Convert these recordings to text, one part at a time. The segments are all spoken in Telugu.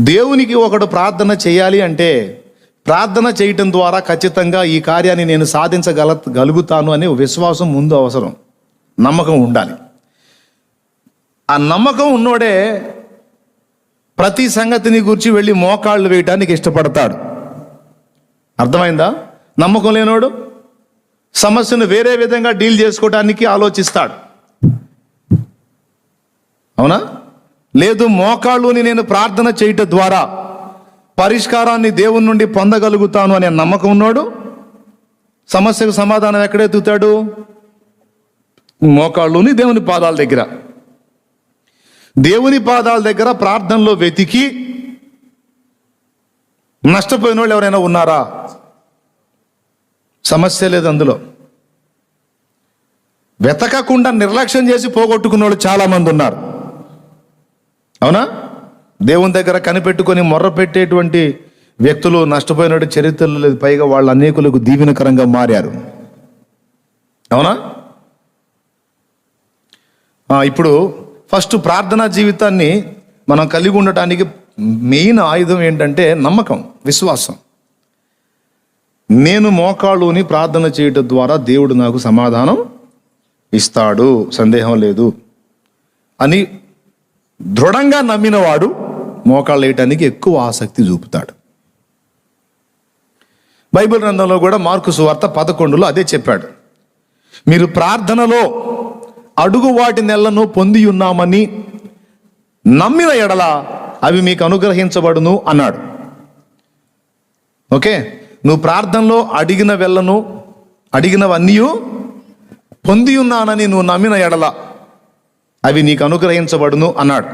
దేవునికి ఒకడు ప్రార్థన చేయాలి అంటే ప్రార్థన చేయటం ద్వారా ఖచ్చితంగా ఈ కార్యాన్ని నేను సాధించగల గలుగుతాను అనే విశ్వాసం ముందు అవసరం. నమ్మకం ఉండాలి. ఆ నమ్మకం ఉన్నోడే ప్రతి సంగతిని గురించి వెళ్ళి మోకాళ్ళు వేయటానికి ఇష్టపడతాడు. అర్థమైందా? నమ్మకం లేనోడు సమస్యను వేరే విధంగా డీల్ చేసుకోవటానికి ఆలోచిస్తాడు. అవునా? లేదు మోకాళ్ళుని నేను ప్రార్థన చేయటం ద్వారా పరిష్కారాన్ని దేవుని నుండి పొందగలుగుతాను అనే నమ్మకం ఉన్నాడు? సమస్యకు సమాధానం ఎక్కడెత్తుతాడు మోకాళ్ళుని దేవుని పాదాల దగ్గర. దేవుని పాదాల దగ్గర ప్రార్థనలో వెతికి నష్టపోయిన వాళ్ళు ఎవరైనా ఉన్నారా? సమస్య లేదు అందులో. వెతకకుండా నిర్లక్ష్యం చేసి పోగొట్టుకున్న వాళ్ళు చాలా మంది ఉన్నారు. అవునా? దేవుని దగ్గర కనిపెట్టుకొని మొర్ర పెట్టేటువంటి వ్యక్తులు నష్టపోయినట్టు చరిత్రలు లేదు. పైగా వాళ్ళ అనేకులకు దీవెనకరంగా మారారు. అవునా? ఇప్పుడు ఫస్ట్ ప్రార్థనా జీవితాన్ని మనం కలిగి ఉండటానికి మెయిన్ ఆయుధం ఏంటంటే నమ్మకం విశ్వాసం. నేను మోకాళ్ళుని ప్రార్థన చేయటం ద్వారా దేవుడు నాకు సమాధానం ఇస్తాడు. సందేహం లేదు. అని దృఢంగా నమ్మినవాడు మోకాళ్ళు వేయటానికి ఎక్కువ ఆసక్తి చూపుతాడు. బైబిల్ గ్రంథంలో కూడా మార్కు సువార్త పదకొండులో అదే చెప్పాడు. మీరు ప్రార్థనలో అడుగు వాటి నెలను పొంది ఉన్నామని నమ్మిన ఎడల అవి మీకు అనుగ్రహించబడును అన్నాడు. ఓకే? నువ్వు ప్రార్థనలో అడిగిన వెళ్ళను అడిగినవన్నీ పొంది ఉన్నానని నువ్వు నమ్మిన ఎడల అవి నీకు అనుగ్రహించబడును అన్నాడు.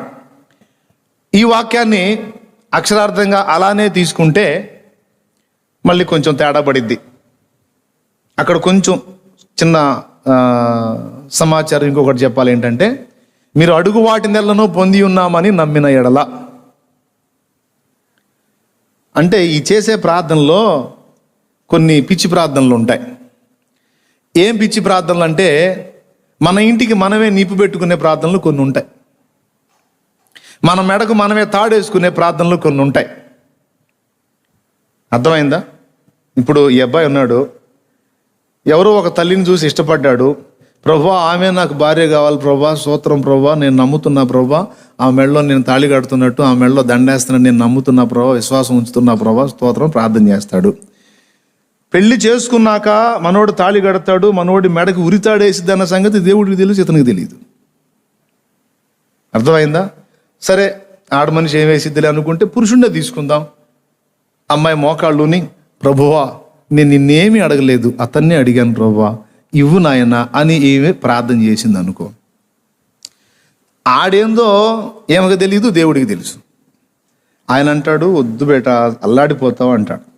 ఈ వాక్యాన్ని అక్షరార్థంగా అలానే తీసుకుంటే మళ్ళీ కొంచెం తేడా పడిద్ది. అక్కడ కొంచెం చిన్న సమాచారం ఇంకొకటి చెప్పాలి ఏంటంటే మీరు అడుగు వాటి నెలను పొంది ఉన్నామని నమ్మిన ఎడల. అంటే ఈ చేసే ప్రార్థనలో కొన్ని పిచ్చి ప్రార్థనలు ఉంటాయి. ఏం పిచ్చి ప్రార్థనలు అంటే మన ఇంటికి మనమే నిప్పు పెట్టుకునే ప్రార్థనలు కొన్ని ఉంటాయి. మన మెడకు మనమే తాడేసుకునే ప్రార్థనలు కొన్ని ఉంటాయి. అర్థమైందా? ఇప్పుడు ఈ అబ్బాయి ఉన్నాడు. ఎవరో ఒక తల్లిని చూసి ఇష్టపడ్డాడు. ప్రభా ఆమె నాకు భార్య కావాలి ప్రభా సూత్రం ప్రభా నేను నమ్ముతున్నా ప్రభా ఆ మెడలో నేను తాళి కడుతున్నట్టు ఆ మెడలో దండేస్తున్నా నేను నమ్ముతున్నా ప్రభా విశ్వాసం ఉంచుతున్నా ప్రభా స్తోత్రం ప్రార్థన చేస్తాడు. పెళ్ళి చేసుకున్నాక మనోడు తాళి కడతాడు మనోడి మెడకి ఉరితాడేసిద్ది అన్న సంగతి దేవుడికి తెలుసు ఇతనికి తెలియదు. అర్థమైందా? సరే ఆడ మనిషి ఏం వేసిద్దిలే అనుకుంటే పురుషుండే తీసుకుందాం. అమ్మాయి మోకాళ్ళుని ప్రభువా నేను నిన్నేమీ అడగలేదు అతన్నే అడిగాను ప్రభువా ఇవ్వు నాయన అని ఏమి ప్రార్థన చేసింది అనుకో. ఆడేందో ఏమగా తెలియదు దేవుడికి తెలుసు. ఆయన అంటాడు వద్దు బేట అల్లాడిపోతావు అంటాడు.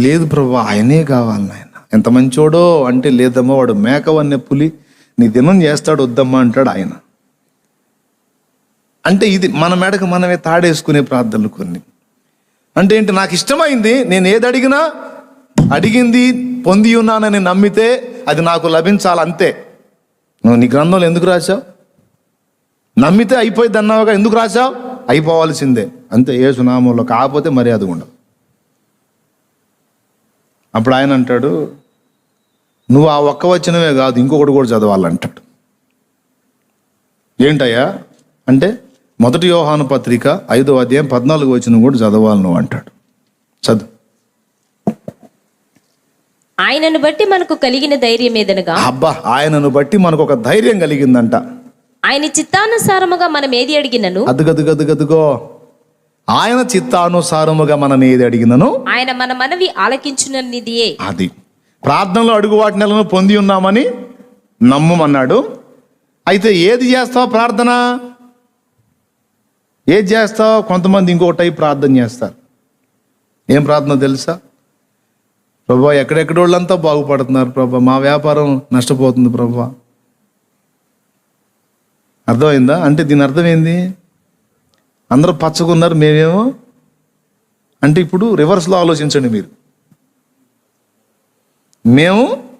లేదు ప్రభు ఆయనే కావాలి నాయన. ఎంత మంచోడో అంటే లేదమ్మా వాడు మేకవన్నే పులి నీ దినం చేస్తాడు వద్దమ్మా అంటాడు ఆయన. అంటే ఇది మన మెడకు మనమే తాడేసుకునే ప్రార్థనలు కొన్ని. అంటే ఏంటి నాకు ఇష్టమైంది నేను ఏది అడిగినా అడిగింది పొంది ఉన్నానని నమ్మితే అది నాకు లభించాలి అంతే. నువ్వు నీ గ్రంథంలో ఎందుకు రాశావు? నమ్మితే అయిపోయింది అన్నావుగా ఎందుకు రాశావు? అయిపోవాల్సిందే. అంతే ఏ సునామంలో కాకపోతే మర్యాద ఉండదు అప్పుడు ఆయన అంటాడు నువ్వు ఆ ఒక్క వచనమే కాదు ఇంకొకటి కూడా చదవాలంటాడు. ఏంటయ్యా? అంటే మొదటి యోహాను పత్రిక ఐదో అధ్యాయం పద్నాలుగు వచనం కూడా చదవాలి నువ్వు అంటాడు. చదువు. ఆయనను బట్టి మనకు కలిగిన ధైర్యం ఏదనగా? అబ్బా ఆయనను బట్టి మనకు ఒక ధైర్యం కలిగిందంట. ఆయన చిత్తానుసారముగా మనం ఏది అడిగినను? అదుగదుగదుగదుగో. ఆయన చిత్తానుసారముగా మనం ఏది అడిగినను. ఆయన మన మనవి ఆలకించుననిదియే. అది. ప్రార్థనలో అడుగు వాటి నెలను పొంది ఉన్నామని నమ్మమన్నాడు. అయితే ఏది చేస్తావు ప్రార్థన? ఏది చేస్తావు? కొంతమంది ఇంకో టైప్ ప్రార్థన చేస్తారు. ఏం ప్రార్థన తెలుసా? ప్రభా ఎక్కడెక్కడ వాళ్ళంతా బాగుపడుతున్నారు ప్రభా. మా వ్యాపారం నష్టపోతుంది ప్రభా. అర్థమైందా? అంటే దీని అర్థం ఏంది? అందరూ పచ్చగున్నారు మేమేమో? అంటే ఇప్పుడు రివర్స్లో ఆలోచించండి మీరు. మేము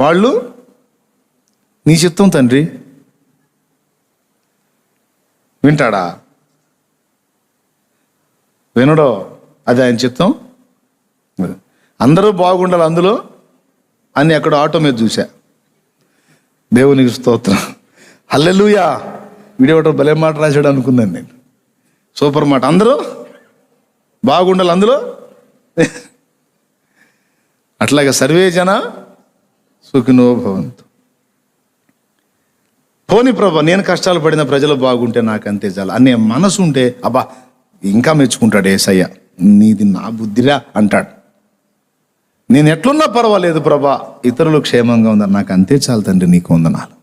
వాళ్ళు నీ చిత్తం తండ్రి. వింటాడా? వినడో? అది ఆయన చిత్తం? అందరూ బాగుండాలి అందులో అని అక్కడ ఆటో మీద చూశా. దేవునికి స్తోత్రం. హల్లెలుయా! వీడియో ఒకటి భలే మాట రాశాడు అనుకున్నాను నేను. సూపర్ మాట. అందరూ బాగుండాలి అందులో? అట్లాగే సర్వే జన సుఖినో భవంతు. పోని ప్రభా నేను కష్టాలు పడిన ప్రజలు బాగుంటే నాకు అంతే చాలు. అనే మనసు ఉంటే అబ్బా ఇంకా మెచ్చుకుంటాడు ఏసయ్య. నీది నా బుద్ధిరా అంటాడు. నేను ఎట్లున్నా పర్వాలేదు ప్రభా ఇతరులు క్షేమంగా ఉందని నాకు అంతే చాలు తండ్రి నీకు వందనాలు.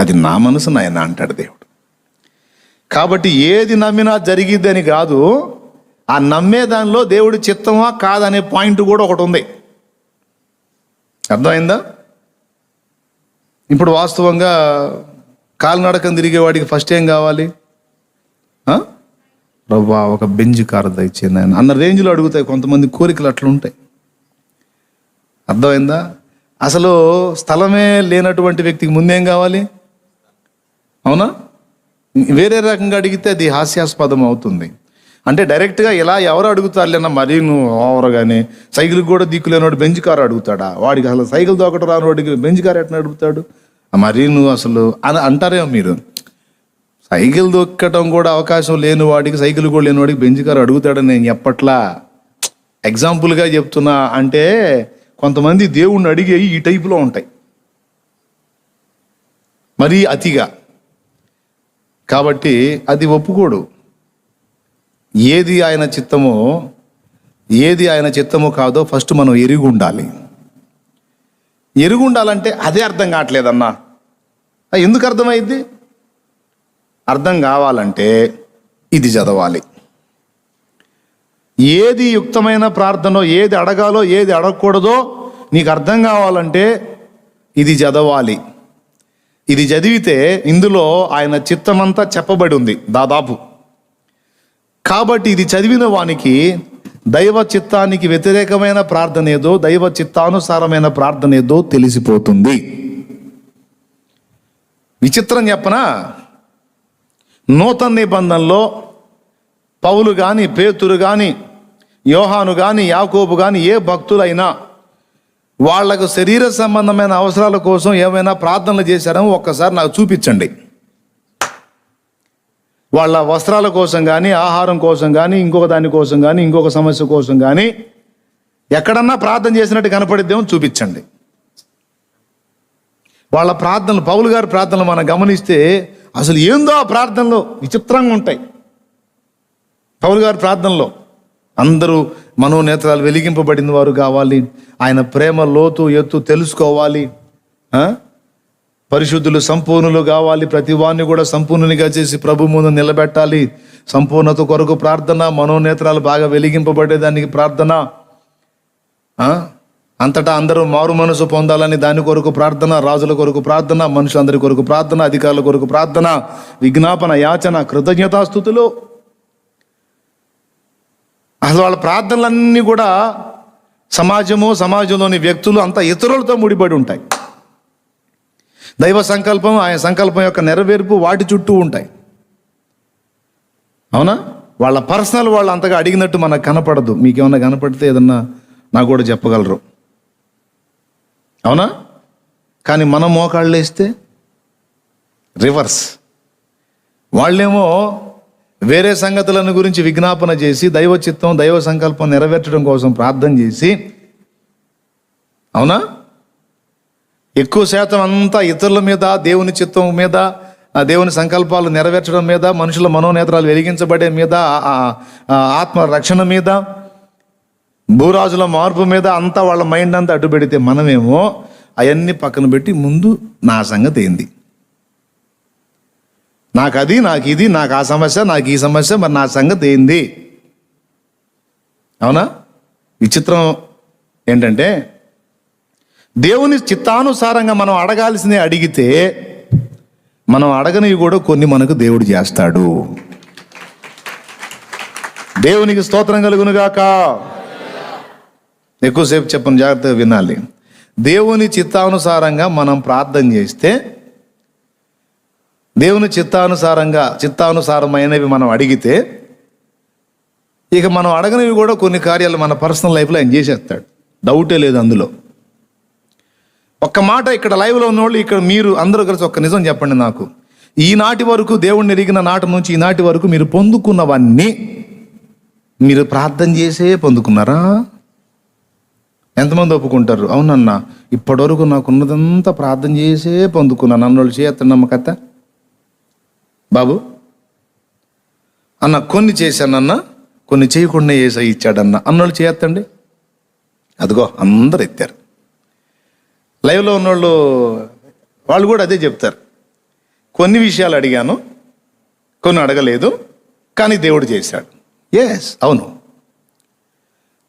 అది నా మనసు నాయన అంటాడు దేవుడు. కాబట్టి ఏది నమ్మినా జరిగిద్దని కాదు ఆ నమ్మే దానిలో దేవుడి చిత్తమా కాదనే పాయింట్ కూడా ఒకటి ఉంది. అర్థమైందా? ఇప్పుడు వాస్తవంగా కాలినడకం తిరిగేవాడికి ఫస్ట్ ఏం కావాలి? రవ్వా ఒక బెంజ్ కారు దయచేయండి ఆయన అన్న రేంజ్లో అడుగుతాయి కొంతమంది కోరికలు అట్లా ఉంటాయి. అర్థమైందా? అసలు స్థలమే లేనటువంటి వ్యక్తికి ముందేం కావాలి? అవునా? వేరే రకంగా అడిగితే అది హాస్యాస్పదం అవుతుంది. అంటే డైరెక్ట్గా ఇలా ఎవరు అడుగుతారులేనా మరీ నువ్వు ఓవర్ కానీ సైకిల్ కూడా దిక్కులేనోడు బెంచ్ కారు అడుగుతాడా? వాడికి అసలు సైకిల్ దొక్కటం రాని వాడికి బెంచ్ కారు ఎట్లా అడుగుతాడు? మరీ నువ్వు అసలు అని అంటారేమో మీరు. సైకిల్ దొక్కటం కూడా అవకాశం లేని వాడికి సైకిల్ కూడా లేని వాడికి బెంచ్ కారు అడుగుతాడని నేను ఎప్పట్లా ఎగ్జాంపుల్గా చెప్తున్నా అంటే కొంతమంది దేవుణ్ణి అడిగే ఈ టైపులో ఉంటాయి. మరీ అతిగా. కాబట్టి అది ఒప్పుకోడు. ఏది ఆయన చిత్తమో ఏది ఆయన చిత్తమో కాదో ఫస్ట్ మనం ఎరిగి ఉండాలి ఎరుగు ఉండాలంటే అదే అర్థం కావట్లేదన్నా. ఎందుకు అర్థమైంది? అర్థం కావాలంటే ఇది చదవాలి. ఏది యుక్తమైన ప్రార్థనో ఏది అడగాలో ఏది అడగకూడదో నీకు అర్థం కావాలంటే ఇది చదవాలి. ఇది చదివితే ఇందులో ఆయన చిత్తమంతా చెప్పబడి ఉంది దాదాపు. కాబట్టి ఇది చదివిన వానికి దైవ చిత్తానికి వ్యతిరేకమైన ప్రార్థన ఏదో దైవ చిత్తానుసారమైన ప్రార్థన ఏదో తెలిసిపోతుంది. విచిత్రం చెప్పనా? నూతన నిబంధనలో పౌలు కానీ పేతురు కానీ యోహాను కానీ యాకోబు కానీ ఏ భక్తులైనా వాళ్ళకు శరీర సంబంధమైన అవసరాల కోసం ఏమైనా ప్రార్థనలు చేశారేమో ఒక్కసారి నాకు చూపించండి. వాళ్ళ వస్త్రాల కోసం కానీ ఆహారం కోసం కానీ ఇంకొక దాని కోసం కానీ ఇంకొక సమస్య కోసం కానీ ఎక్కడన్నా ప్రార్థన చేసినట్టు కనపడిద్దేమో చూపించండి. వాళ్ళ ప్రార్థనలు పౌలు గారి ప్రార్థనలు మనం గమనిస్తే అసలు ఏందో ఆ ప్రార్థనలో విచిత్రంగా ఉంటాయి. పౌలు గారి ప్రార్థనలో అందరూ మనోనేత్రాలు వెలిగింపబడిన వారు కావాలి. ఆయన ప్రేమ లోతు ఎత్తు తెలుసుకోవాలి. పరిశుద్ధులు సంపూర్ణులు కావాలి. ప్రతి వారిని కూడా సంపూర్ణునిగా చేసి ప్రభు ముందు నిలబెట్టాలి. సంపూర్ణత కొరకు ప్రార్థన మనోనేత్రాలు బాగా వెలిగింపబడేదానికి ప్రార్థన. అంతటా అందరూ మారు మనసు పొందాలని దాని కొరకు ప్రార్థన రాజుల కొరకు ప్రార్థన మనుషులందరి కొరకు ప్రార్థన అధికారుల కొరకు ప్రార్థన విజ్ఞాపన యాచన కృతజ్ఞతాస్థుతులు. అసలు వాళ్ళ ప్రార్థనలన్నీ కూడా సమాజము సమాజంలోని వ్యక్తులు అంతా ఇతరులతో ముడిపడి ఉంటాయి. దైవ సంకల్పం ఆయన సంకల్పం యొక్క నెరవేర్పు వాటి చుట్టూ ఉంటాయి. అవునా? వాళ్ళ పర్సనల్ వాళ్ళు అంతగా అడిగినట్టు మనకు కనపడదు. మీకేమన్నా కనపడితే ఏదన్నా నాకు కూడా చెప్పగలరు. అవునా? కానీ మనం మోకాళ్ళు వేస్తే రివర్స్. వాళ్ళేమో వేరే సంగతులను గురించి విజ్ఞాపన చేసి దైవ చిత్తం దైవ సంకల్పం నెరవేర్చడం కోసం ప్రార్థన చేసి అవునా? ఎక్కువ శాతం అంతా ఇతరుల మీద దేవుని చిత్తం మీద దేవుని సంకల్పాలు నెరవేర్చడం మీద మనుషుల మనోనేత్రాలు వెలిగించబడే మీద ఆత్మ రక్షణ మీద భూరాజుల మార్పు మీద అంతా వాళ్ళ మైండ్ అంతా అడ్డు పెడితే మనమేమో అవన్నీ పక్కన పెట్టి ముందు నా సంగతి ఏంది? నాకు అది నాకు ఇది నాకు ఆ సమస్య నాకు ఈ సమస్య మరి నా సంగతి ఏంది? అవునా? విచిత్రం ఏంటంటే దేవుని చిత్తానుసారంగా మనం అడగాల్సిందే అడిగితే మనం అడగనివి కూడా కొన్ని మనకు దేవుడు చేస్తాడు. దేవునికి స్తోత్రం కలుగునుగాక. ఎక్కువసేపు చెప్పను జాగ్రత్తగా వినాలి. దేవుని చిత్తానుసారంగా మనం ప్రార్థన చేస్తే దేవుని చిత్తానుసారంగా చిత్తానుసారమైనవి మనం అడిగితే ఇక మనం అడగనివి కూడా కొన్ని కార్యాలు మన పర్సనల్ లైఫ్లో ఆయన చేసేస్తాడు. డౌటే లేదు అందులో. ఒక్క మాట ఇక్కడ లైవ్లో ఉన్నోళ్ళు ఇక్కడ మీరు అందరూ కలిసి ఒక్క నిజం చెప్పండి నాకు. ఈనాటి వరకు దేవుణ్ణి ఎరిగిన నాటి నుంచి ఈనాటి వరకు మీరు పొందుకున్నవన్నీ మీరు ప్రార్థన చేసే పొందుకున్నారా? ఎంతమంది ఒప్పుకుంటారు? అవునన్నా ఇప్పటివరకు నాకు ఉన్నదంతా ప్రార్థన చేసే పొందుకున్నాను. అన్నోళ్ళు చేయత్తండి నమ్మకత్త? బాబు అన్న కొన్ని చేశానన్న కొన్ని చేయకుండా చేసా ఇచ్చాడన్న. అన్నోళ్ళు చేయొద్దండి అదిగో అందరు ఎత్తారు. లైవ్లో ఉన్నోళ్ళు వాళ్ళు కూడా అదే చెప్తారు. కొన్ని విషయాలు అడిగాను కొన్ని అడగలేదు కానీ దేవుడు చేశాడు. ఎస్ అవును.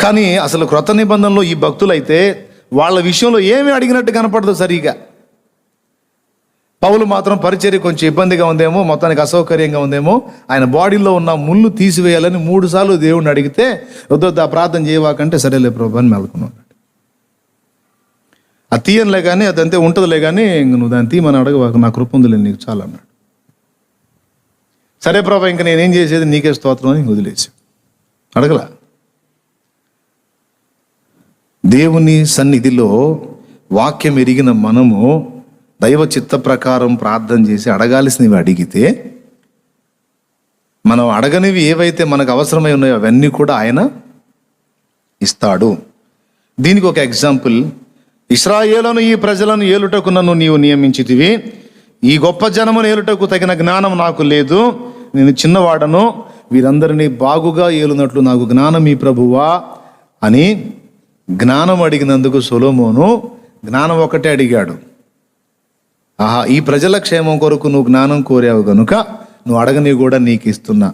కానీ అసలు క్రొత్త నిబంధనలో ఈ భక్తులైతే వాళ్ళ విషయంలో ఏమీ అడిగినట్టు కనపడదు సరిగా. పౌలు మాత్రం పరిచర్య కొంచెం ఇబ్బందిగా ఉందేమో మొత్తానికి అసౌకర్యంగా ఉందేమో ఆయన బాడీలో ఉన్న ముళ్ళు తీసివేయాలని మూడు సార్లు దేవుడిని అడిగితే వద్దొద్దు ఆ ప్రార్థన చేయవాకంటే సరేలే ప్రభు అని మెలకున్నాడు ఆ తీయనులే కానీ అదంతే ఉంటుందిలే కానీ ఇంక నువ్వు దాన్ని తీయమని అడగవాక నా కృప ఉందిలే నీకు చాలా అన్నాడు. సరే ప్రభా ఇంక నేనేం చేసేది? నీకే స్తోత్రం అని వదిలేసి అడగలా? దేవుని సన్నిధిలో వాక్యం ఎరిగిన మనము దైవ చిత్త ప్రకారం ప్రార్థన చేసి అడగాల్సినవి అడిగితే మనం అడగనివి ఏవైతే మనకు అవసరమై ఉన్నాయో అవన్నీ కూడా ఆయన ఇస్తాడు. దీనికి ఒక ఎగ్జాంపుల్. ఇస్రాయేలను ఈ ప్రజలను ఏలుటకు నన్ను నీవు నియమించితివి. ఈ గొప్ప జనమును ఏలుటకు తగిన జ్ఞానం నాకు లేదు. నేను చిన్నవాడను. వీరందరినీ బాగుగా ఏలునట్లు నాకు జ్ఞానం ఈ ప్రభువా అని జ్ఞానం అడిగినందుకు సొలోమోను జ్ఞానం ఒకటే అడిగాడు. ఆహా ఈ ప్రజల క్షేమం కొరకు నువ్వు జ్ఞానం కోరావు కనుక నువ్వు అడగని కూడా నీకు ఇస్తున్నా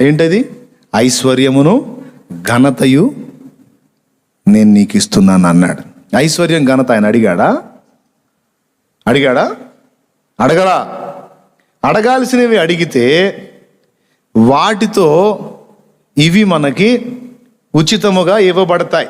ఏంటది? ఐశ్వర్యమును ఘనతయు నేను నీకు ఇస్తున్నాను అన్నాడు. ఐశ్వర్యం ఘనత ఆయన అడిగాడా? అడిగాడా? అడగడా అడగాల్సినవి అడిగితే వాటితో ఇవి మనకి ఉచితముగా ఇవ్వబడతాయి.